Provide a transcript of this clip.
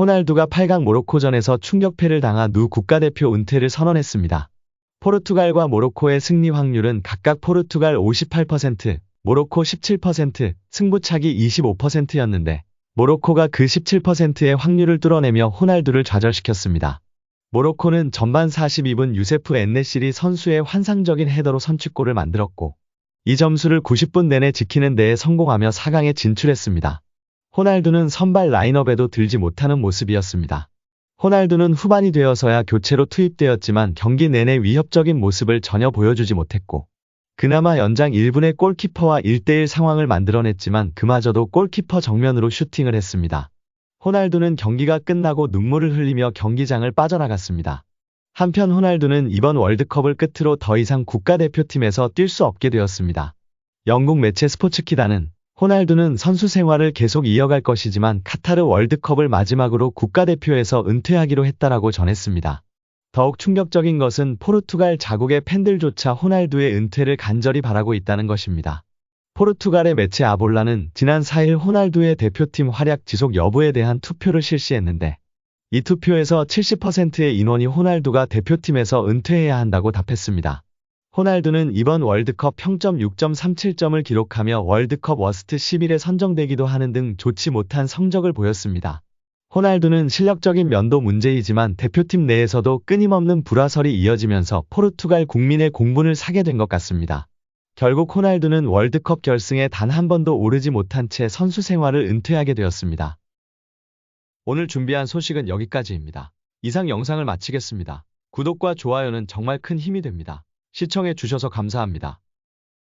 호날두가 8강 모로코전에서 충격패를 당한 후 국가대표 은퇴를 선언했습니다. 포르투갈과 모로코의 승리 확률은 각각 포르투갈 58%, 모로코 17%, 승부차기 25%였는데 모로코가 그 17%의 확률을 뚫어내며 호날두를 좌절시켰습니다. 모로코는 전반 42분 유세프 엔네실이 선수의 환상적인 헤더로 선취골을 만들었고 이 점수를 90분 내내 지키는 데에 성공하며 4강에 진출했습니다. 호날두는 선발 라인업에도 들지 못하는 모습이었습니다. 호날두는 후반이 되어서야 교체로 투입되었지만 경기 내내 위협적인 모습을 전혀 보여주지 못했고 그나마 연장 1분의 골키퍼와 1대1 상황을 만들어냈지만 그마저도 골키퍼 정면으로 슈팅을 했습니다. 호날두는 경기가 끝나고 눈물을 흘리며 경기장을 빠져나갔습니다. 한편 호날두는 이번 월드컵을 끝으로 더 이상 국가대표팀에서 뛸 수 없게 되었습니다. 영국 매체 스포츠키다는 호날두는 선수 생활을 계속 이어갈 것이지만 카타르 월드컵을 마지막으로 국가대표에서 은퇴하기로 했다라고 전했습니다. 더욱 충격적인 것은 포르투갈 자국의 팬들조차 호날두의 은퇴를 간절히 바라고 있다는 것입니다. 포르투갈의 매체 아볼라는 지난 4일 호날두의 대표팀 활약 지속 여부에 대한 투표를 실시했는데 이 투표에서 70%의 인원이 호날두가 대표팀에서 은퇴해야 한다고 답했습니다. 호날두는 이번 월드컵 평점 6.37점을 기록하며 월드컵 워스트 11에 선정되기도 하는 등 좋지 못한 성적을 보였습니다. 호날두는 실력적인 면도 문제이지만 대표팀 내에서도 끊임없는 불화설이 이어지면서 포르투갈 국민의 공분을 사게 된 것 같습니다. 결국 호날두는 월드컵 결승에 단 한 번도 오르지 못한 채 선수 생활을 은퇴하게 되었습니다. 오늘 준비한 소식은 여기까지입니다. 이상 영상을 마치겠습니다. 구독과 좋아요는 정말 큰 힘이 됩니다. 시청해 주셔서 감사합니다.